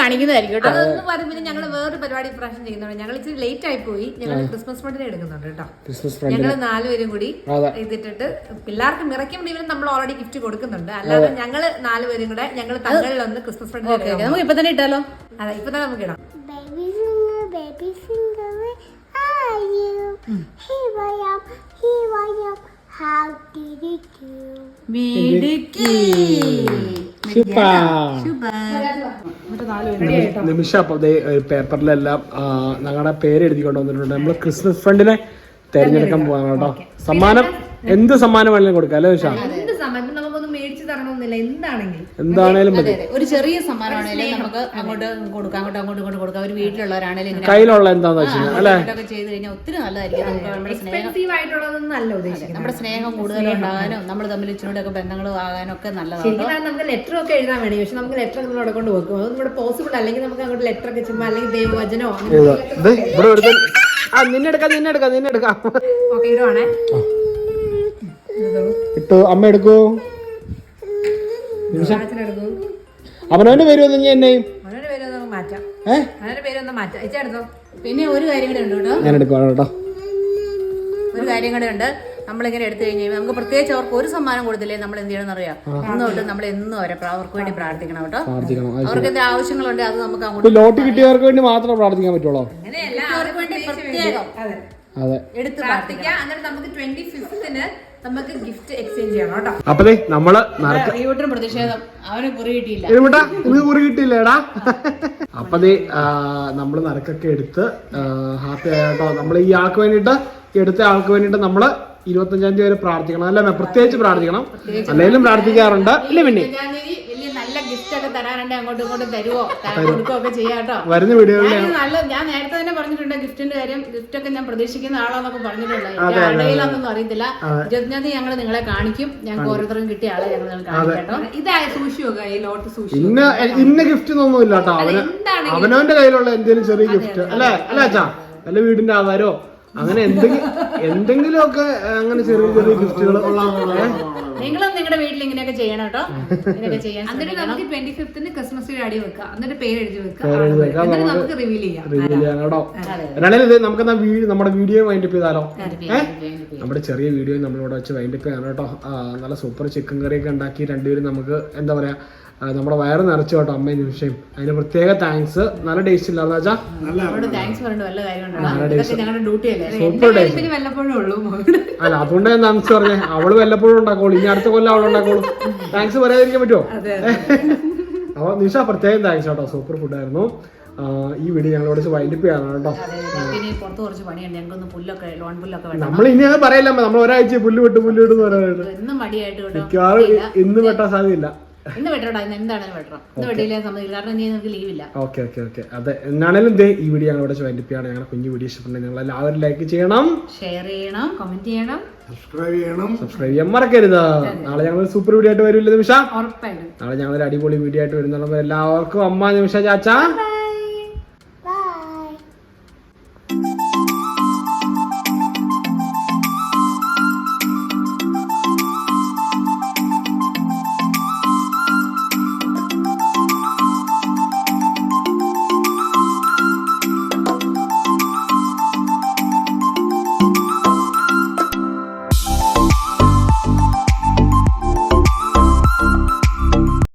കാണിക്കുന്നതായിരിക്കും അതൊന്ന് പറയുമ്പോൾ ഞങ്ങൾ വേറൊരു പരിപാടി ചെയ്യുന്നുണ്ട്. ഞങ്ങൾ ഇച്ചിരി ലേറ്റ് ആയി പോയി. ഞങ്ങൾ ക്രിസ്മസ് പാർട്ടിനെ എടുക്കുന്നുണ്ട് കേട്ടോ. ക്രിസ്മസ് ഫ്രണ്ട് ഞങ്ങൾ നാലുപേരും കൂടി അതെ. ഇതിട്ടിട്ട് പിള്ളേർക്ക് മിറയ്ക്കും ഇവരും നമ്മൾ ഓൾറെഡി ഗിഫ്റ്റ് കൊടുക്കുന്നുണ്ട്. അല്ലാതെ ഞങ്ങൾ നാലുപേരും കൂടെ ഞങ്ങൾ തങ്ങളിലൊന്ന് ക്രിസ്മസ് ഫ്രണ്ട് ഓക്കെ നമുക്ക് ഇപ്പൊ തന്നെ ഇട്ടാലോ? അതെ ഇപ്പൊ തന്നെ നമുക്ക് ഇടാം. നിമിഷ? നിമിഷം പേപ്പറിലെല്ലാം ഞങ്ങളുടെ പേര് എഴുതി കൊണ്ടുവന്നിട്ടുണ്ട്. നമ്മൾ ക്രിസ്മസ് ഫ്രണ്ടിനെ തെരഞ്ഞെടുക്കാൻ പോവാണ് കേട്ടോ. സമ്മാനം എന്ത് സമ്മാനം വേണമെങ്കിലും കൊടുക്കാം അല്ലേ നിഷ തരണമെന്നില്ല എന്താണെങ്കിലും. എന്താണേലും മതി. അതെ. ഒരു ചെറിയ സമ്മാനമാണെങ്കിലും നമുക്ക് അങ്ങോട്ട് കൊടുക്കാം അങ്ങോട്ട് അങ്ങോട്ട് ഇങ്ങോട്ട് കൊടുക്കാം. ഒരു വീട്ടിലുള്ളവരാണെങ്കിലും ഇങ്ങനെ കയ്യിലുള്ള എന്താന്ന് വെച്ചാൽ അല്ലേ? ഇതൊക്കെ ചെയ്ത് കഴിഞ്ഞാൽ ഒത്തിരി നല്ലതായിരിക്കും. നമുക്ക് നമ്മുടെ സ്നേഹം എക്സ്പെൻസീവ് ആയിട്ടുള്ളതൊന്നും അല്ല ഉദ്ദേശിക്കുന്നത്. നമ്മുടെ സ്നേഹം കൂടുതൽ ഉണ്ടാകാനും നമ്മൾ തമ്മിൽ ഇച്ചിരൂടെയൊക്കെ ബന്ധങ്ങൾ ആകാനും ഒക്കെ നല്ലതാണ്. ശരിക്കും പറഞ്ഞാൽ നമുക്ക് ലെറ്റർ ഒക്കെ എഴുതാൻ വേണ്ടി പക്ഷെ നമുക്ക് ലെറ്റർ ഒക്കെ നമ്മൾ അവിടെ കൊണ്ട് വെക്കും. അത് നമ്മുടെ പോസിബിൾ അല്ലെങ്കിൽ നമുക്ക് അങ്ങോട്ട് ലെറ്റർ ഒക്കെ ചുമ്മാ അല്ലെങ്കിൽ ദൈവവചനോ ഇത് ഇത് ഇവിടെ ഒരുത്തൻ ആ നിന്നെ എടുക്കാം നിന്നെ എടുക്കാം നിന്നെ എടുക്കാം. ഒക്കെ ഇടുവാണേ ഇട്ടു അമ്മ എടുക്കൂ. അവനവന്റെ പേര് വന്നു കഴിഞ്ഞാൽ എന്നെയും? പിന്നെ ഒരു കാര്യം കൂടെ ഉണ്ട് കേട്ടോ. ഞാൻ കേട്ടോ. ഒരു കാര്യം കൂടെ ഉണ്ട്. നമ്മളിങ്ങനെ എടുത്തു കഴിഞ്ഞാൽ നമുക്ക് പ്രത്യേകിച്ച് അവർക്ക് ഒരു സമ്മാനം കൊടുത്തില്ലേ നമ്മൾ എന്ത് ചെയ്യണം അറിയാം. ഇന്ന് നമ്മൾ എന്നും അവരെ അവർക്ക് വേണ്ടി പ്രാർത്ഥിക്കണം കേട്ടോ. അവർക്ക് എന്തെങ്കിലും ആവശ്യങ്ങളുണ്ട് അത് നമുക്ക് അങ്ങോട്ട് ലോട്ട് കിട്ടിയവർക്ക് വേണ്ടി മാത്രം പ്രാർത്ഥിക്കാൻ പറ്റുള്ളൂ? അങ്ങനെയല്ല അവർക്ക് വേണ്ടി പ്രത്യേകം അതെ. അതെ. എടുത്ത് പ്രാർത്ഥിക്കാം. എന്നിട്ട് നമുക്ക് ട്വന്റി ഫിഫ്ത്തിന് നമുക്ക് ഗിഫ്റ്റ് എക്സ്ചേഞ്ച് ചെയ്യണം കേട്ടോ. അപ്പൊ ദേ നമ്മൾ പ്രതിഷേധം. അവന് കുറി കിട്ടിയില്ല. കുറി കിട്ടിയില്ലേടാ? അപ്പൊ ദേ ആ, നമ്മൾ നറുക്കൊക്കെ എടുത്ത് ഹാപ്പി ആയിട്ടോ നമ്മൾ ഈ ആൾക്ക് വേണ്ടിട്ട് എടുത്ത ആൾക്ക് വേണ്ടിട്ട് നമ്മൾ ഇരുപത്തഞ്ചാം തീയതി വരെ പ്രാർത്ഥിക്കണം. അല്ല പ്രത്യേകിച്ച് പ്രാർത്ഥിക്കണം. അല്ലെങ്കിലും പ്രാർത്ഥിക്കാറുണ്ട്. ഇല്ല പിന്നെ ഞാൻ ഇനി വലിയ നല്ല ഗിഫ്റ്റ് ഒക്കെ തരാനുണ്ട് അങ്ങോട്ടും ഇങ്ങോട്ടും തരുവോ? തരാൻ കൊടുക്കോ ഒക്കെ ചെയ്യാട്ടോ കേട്ടോ. വരുന്ന വീഡിയോകളിൽ ഞാൻ നല്ല ഞാൻ നേരത്തെ തന്നെ പറഞ്ഞിട്ടുണ്ട് ഗിഫ്റ്റിന്റെ കാര്യം. ഗിഫ്റ്റ് ഒക്കെ ഞാൻ പ്രതീക്ഷിക്കുന്ന ആളാന്നൊക്കെ പറഞ്ഞിട്ടുണ്ട് എന്റെ ആളുകളൊന്നും അറിയത്തില്ല. ഇരുപത്തിനാം തീയതി ഞങ്ങൾ നിങ്ങളെ കാണിക്കും. ഞങ്ങൾക്ക് ഓരോരുത്തരും കിട്ടിയ ആളെ ഞങ്ങൾ കാണിക്കട്ടോ ഇതായ സൂക്ഷിച്ചു വെക്കുക ഈ ലോട്ട് സൂക്ഷിച്ചു ഇന്ന ഇന്ന ഗിഫ്റ്റ് ഒന്നും ഇല്ല കേട്ടോ. അവനവന്റെ കയ്യിലുള്ള എന്തെങ്കിലും ചെറിയ ഗിഫ്റ്റ് അല്ലേ? അല്ലേ അച്ഛാ? വല്ല വീടിന്റെ ആധാരോ അങ്ങനെ എന്തെങ്കിലും എന്തെങ്കിലുമൊക്കെ അങ്ങനെ ചെറിയ ചെറിയ ഗിഫ്റ്റുകൾ നിങ്ങളും നിങ്ങളുടെ വീട്ടിൽ ഇങ്ങനെയൊക്കെ ചെയ്യണം കേട്ടോ. ഇങ്ങനെയൊക്കെ ചെയ്യാൻ എന്നിട്ട് നമുക്ക് ട്വന്റി ഫിഫ്ത്തിന് ക്രിസ്മസ് അടി വെക്കാം. എന്നിട്ട് പേര് എഴുതി വെക്കാം. നമുക്ക് റിവീൽ ചെയ്യാം. റിവീൽ ചെയ്യാൻ കേട്ടോ. ഇത് നമുക്ക് വീഡിയോ നമ്മുടെ വീഡിയോ വൈൻഡപ്പ് ചെയ്താലോ? ഏഹ് നമ്മുടെ ചെറിയ വീഡിയോ നമ്മളിവിടെ വെച്ച് വൈൻഡപ്പ് ചെയ്യണം കേട്ടോ. നല്ല സൂപ്പർ ചിക്കൻ കറിയൊക്കെ ഉണ്ടാക്കി രണ്ടുപേരും നമുക്ക് എന്താ പറയാ നമ്മുടെ വയറ് നിറച്ചു കേട്ടോ അമ്മയും നിമിഷയും. അതിന് പ്രത്യേക താങ്ക്സ് നല്ല ടേസ്റ്റ് ഇല്ലാന്ന് വെച്ചാൽ താങ്ക്സ് പറഞ്ഞിട്ട് വല്ല കാര്യമുണ്ടോ? ഞങ്ങളുടെ ഡ്യൂട്ടി അല്ലേ? സൂപ്പർ ടേസ്റ്റ് അല്ല അതുകൊണ്ട് ഞാൻ താങ്ക്സ് പറഞ്ഞേ. അവൾ വല്ലപ്പോഴും ഉണ്ടാക്കോളൂ ഇനി അടുത്ത കൊല്ലം അവൾ ഉണ്ടാക്കോളൂ താങ്ക്സ് പറയാതിരിക്കാൻ പറ്റുമോ? അപ്പൊ നിഷ പ്രത്യേകം താങ്ക്സ് കേട്ടോ. സൂപ്പർ ഫുഡ് ആയിരുന്നു. ഈ വീഡിയോ ഞങ്ങളോട് വൈൻഡപ്പ് ചെയ്യാനാണ് കേട്ടോ. നമ്മൾ ഇനി അത് പറയില്ല. നമ്മൾ ഒരാഴ്ച പുല്ല് വിട്ട് പുല്ല് വിട്ടു മിക്കവാറും ഇന്ന് വെട്ടാൻ സാധ്യതയില്ല. ഇന്ന് വെട്ടടാ ഇന്ന് എന്താണെങ്കിലും വെട്ടണം ഇന്ന് വെട്ടിയില്ലേ സമ്മതിക്കില്ല. കാരണം ഇനി ലീവില്ല ഓക്കെ ഓക്കെ ഓക്കെ അതെ എന്നാണേലും ദേ ഈ വീഡിയോ ഞങ്ങളുടെ കുഞ്ഞു വീഡിയോ ഇഷ്ടപ്പെട്ടെങ്കിൽ നിങ്ങൾ എല്ലാവരും ലൈക്ക് ചെയ്യണം. ഷെയർ ചെയ്യണം കമന്റ് ചെയ്യണം. സബ്സ്ക്രൈബ് ചെയ്യണം. സബ്സ്ക്രൈബ് ചെയ്യാൻ മറക്കരുത്. നാളെ ഞങ്ങൾ സൂപ്പർ വീഡിയോ ആയിട്ട് വരില്ല നിമിഷ? ഉറപ്പായിട്ടും. നാളെ ഞങ്ങൾ ഒരു അടിപൊളി വീഡിയോ ആയിട്ട് വരുന്ന എല്ലാവർക്കും അമ്മ നിമിഷ ചാച്ച.